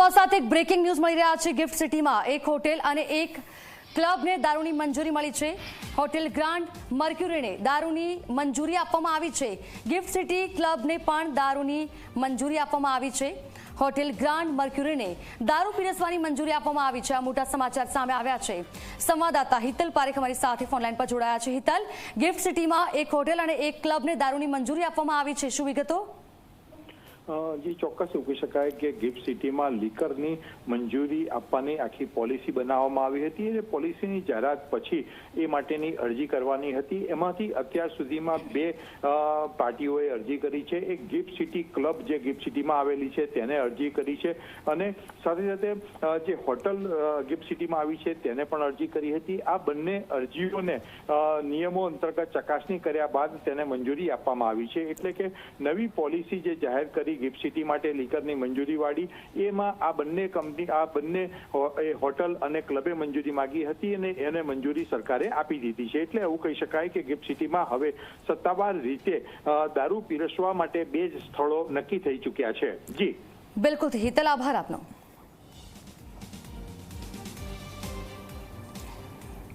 તો આ સાથે બ્રેકિંગ ન્યૂઝ મળી રહ્યા છે. ગિફ્ટ સિટીમાં એક હોટેલ અને એક ક્લબને દારૂની મંજૂરી મળી છે. હોટેલ ગ્રાન્ડ મર્ક્યુરીને દારૂની મંજૂરી આપવામાં આવી છે. ગિફ્ટ સિટી ક્લબને પણ દારૂની મંજૂરી આપવામાં આવી છે. હોટેલ ગ્રાન્ડ મર્ક્યુરીને દારૂ પીરસવાની મંજૂરી આપવામાં આવી છે. આ મોટા સમાચાર સામે આવ્યા છે. સંવાદદાતા હિતલ પારેખ અમારી સાથે ફોનલાઈન પર જોડાયા છે. હિતલ ગિફ્ટ સિટીમાં એક હોટેલ અને એક ક્લબને દારૂની મંજૂરી આપવામાં આવી છે. શું વિગતો? જી, ચોક્કસ એવું શકાય કે ગિફ્ટ સિટીમાં લીકરની મંજૂરી આપવાની આખી પોલિસી બનાવવામાં આવી હતી અને પોલિસીની જાહેરાત પછી એ માટેની અરજી કરવાની હતી. એમાંથી અત્યાર સુધીમાં બે પાર્ટીઓએ અરજી કરી છે. એક ગિફ્ટ સિટી ક્લબ જે ગિફ્ટ સિટીમાં આવેલી છે તેને અરજી કરી છે અને સાથે સાથે જે હોટલ ગિફ્ટ સિટીમાં આવી છે તેને પણ અરજી કરી હતી. આ બંને અરજીઓને નિયમો અંતર્ગત ચકાસણી કર્યા બાદ તેને મંજૂરી આપવામાં આવી છે. એટલે કે નવી પોલિસી જે જાહેર કરી ગિફ્ટ સિટી માટે લીકરની મંજૂરી વાળી. એમાં આ બંને કંપની, આ બંને હોટલ અને ક્લબે મંજૂરી માગી હતી અને એને મંજૂરી સરકારે આપી દીધી છે. એટલે એવું કહી શકાય કે ગિફ્ટ સિટીમાં હવે સત્તાવાર રીતે દારૂ પીરસવા માટે બે જ સ્થળો નક્કી થઈ ચૂક્યા છે. જી. બિલકુલ. હિતલ, આભાર આપનો.